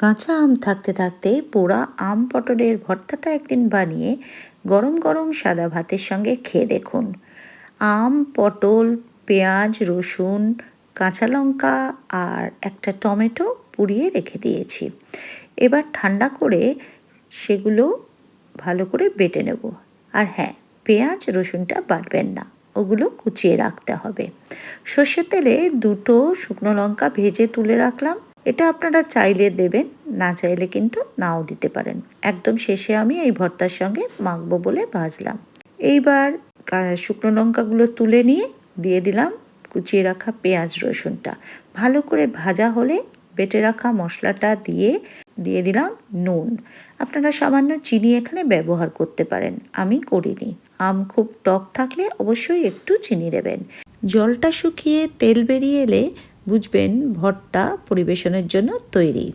কাঁচা আম থাকতে থাকতে পোড়া আম পটলের ভর্তাটা একদিন বানিয়ে গরম গরম সাদা ভাতের সঙ্গে খেয়ে দেখুন। আম, পটল, পেঁয়াজ, রসুন, কাঁচা লঙ্কা আর একটা টমেটো পুড়িয়ে রেখে দিয়েছি। এবার ঠান্ডা করে সেগুলো ভালো করে বেটে নেব। আর হ্যাঁ পেঁয়াজ, রসুনটা বাটবেন না, ওগুলো কুচিয়ে রাখতে হবে। সর্ষের তেলে দুটো শুকনো লঙ্কা ভেজে তুলে রাখলাম। এটা আপনারা চাইলে দেবেন, না চাইলে কিন্তু নাও দিতে পারেন। একদম শেষে আমি এই ভর্তার সঙ্গে মাখবো বলে ভাজলাম। এইবার শুকনো লঙ্কাগুলো তুলে নিয়ে দিয়ে দিলাম কুচিয়ে রাখা পেঁয়াজ রসুনটা। ভালো করে ভাজা হলে বেটে রাখা মশলাটা দিয়ে দিয়ে দিলাম নুন। আপনারা সামান্য চিনি এখানে ব্যবহার করতে পারেন, আমি করিনি। আম খুব টক থাকলে অবশ্যই একটু চিনি দেবেন। জলটা শুকিয়ে তেল বেরিয়ে এলে বুঝবেন ভর্তা পরিবেশনের জন্য তৈরি।